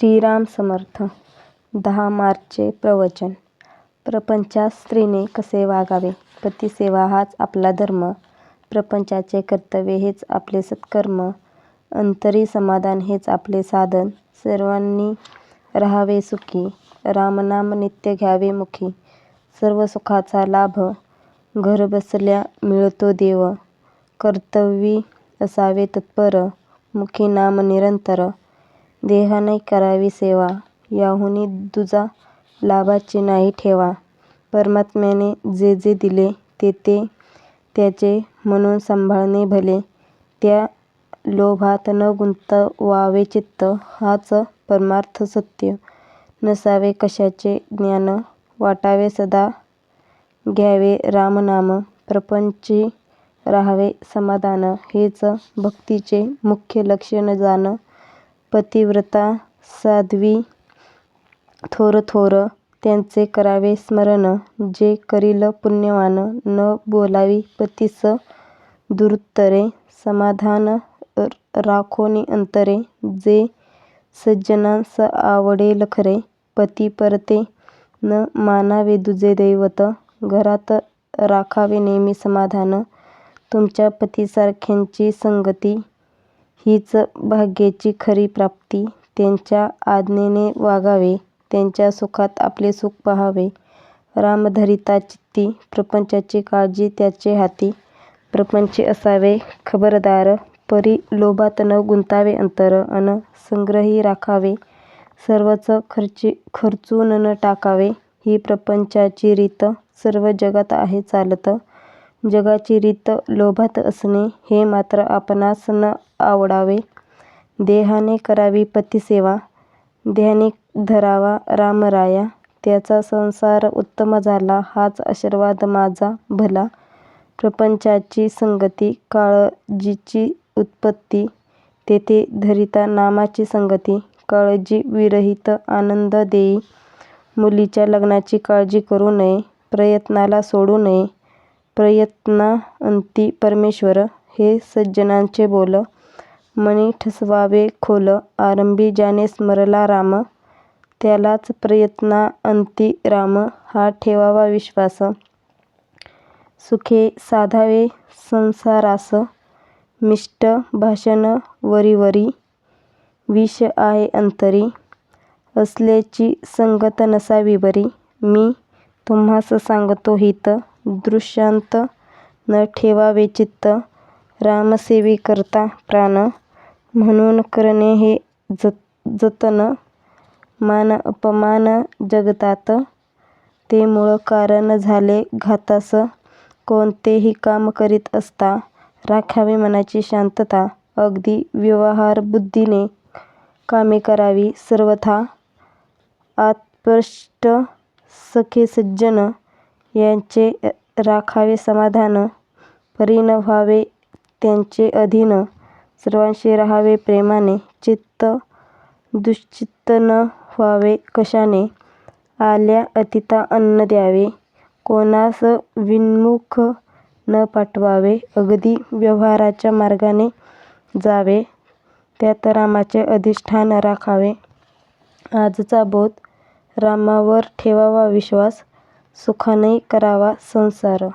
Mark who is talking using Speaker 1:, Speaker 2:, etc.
Speaker 1: श्रीराम समर्थ. दहा मार्चचे प्रवचन. प्रपंचात स्त्रीने कसे वागावे? पतिसेवा हाच आपला धर्म. प्रपंचाचे कर्तव्य हेच आपले सत्कर्म. अंतरी समाधान हेच आपले साधन. सर्वांनी राहावे सुखी. रामनाम नित्य घ्यावे मुखी. सर्व सुखाचा लाभ घरबसल्या मिळतो देव. कर्तव्य असावे तत्पर. मुखी नाम निरंतर. देहाने करावी सेवा याहुनी दुजा लाभाची नाही ठेवा. परमात्म्याने जे जे दिले ते ते त्याचे म्हणून सांभाळणे भले. त्या लोभात न गुंतवावे चित्त हाच परमार्थ सत्य. नसावे कशाचे ज्ञान वाटावे सदा घ्यावे रामनाम. प्रपंची राहावे समाधान हेच भक्तीचे मुख्य लक्षण जाण. पतिव्रता साध्वी. थोर थोर त्यांचे करावे स्मरण. जे करील पुण्यवान न बोलावी पतीस दुरुत्तरे. समाधान राखोनी अंतरे जे सज्जनांस आवडेल खरे पती परते न मानावे दुजे दैवत. घरात राखावे नेहमी समाधान. तुमच्या पतीसारख्यांची संगती हीच भाग्याची खरी प्राप्ती. त्यांच्या आज्ञेने वागावे त्यांच्या सुखात आपले सुख पहावे. रामधरिता चित्ती प्रपंचाची काळजी त्याचे हाती. प्रपंची असावे खबरदार परी लोभात न गुंतावे अंतर अन संग्रही राखावे. सर्वच खर्चून न टाकावे. ही प्रपंचाची रीत सर्व जगात आहे चालत. जगाची रीत लोभात असणे हे मात्र आपणास न आवडावे. देहाने करावी पतिसेवा. ध्यानी धरावा रामराया. त्याचा संसार उत्तम झाला हाच आशीर्वाद माझा भला. प्रपंचाची संगती काळजीची उत्पत्ती तेथे धरिता नामाची संगती काळजी विरहित आनंद देई. मुलीच्या लग्नाची काळजी करू नये प्रयत्नाला सोडू नये. प्रयत्नाअंती परमेश्वर हे सज्जनांचे बोल. मनी ठसवावे खोल. आरंभी ज्याने स्मरला राम त्यालाच प्रयत्नाअंती राम. हा ठेवावा विश्वास. सुखे साधावे संसारास. मिष्ट भाषण वरीवरी विष आहे अंतरी. असल्याची संगत नसावी बरी. मी तुम्हास सांगतो हित. दृष्टांत न ठेवावे चित्त. रामसेवेकरता प्राण. म्हणून करणे हे जतन मान अपमान जगतात. ते मूळ कारण झाले घातास. कोणतेही काम करीत असता राखावी मनाची शांतता. अगदी व्यवहारबुद्धीने कामे करावी सर्वथा. आत्पृष्ट सखे सज्जन यांचे राखावे समाधान. परी न व्हावे त्यांचे अधीन. सर्वांशी राहावे प्रेमाने चित्त दुश्चित्त न व्हावे कशाने? आल्या अतिथा अन्न द्यावे कोणास विन्मुख न पाठवावे अगदी व्यवहाराच्या मार्गाने जावे त्यात रामाचे अधिष्ठान राखावे. आजचा बोध रामावर ठेवावा विश्वास सुखाने करावा संसार.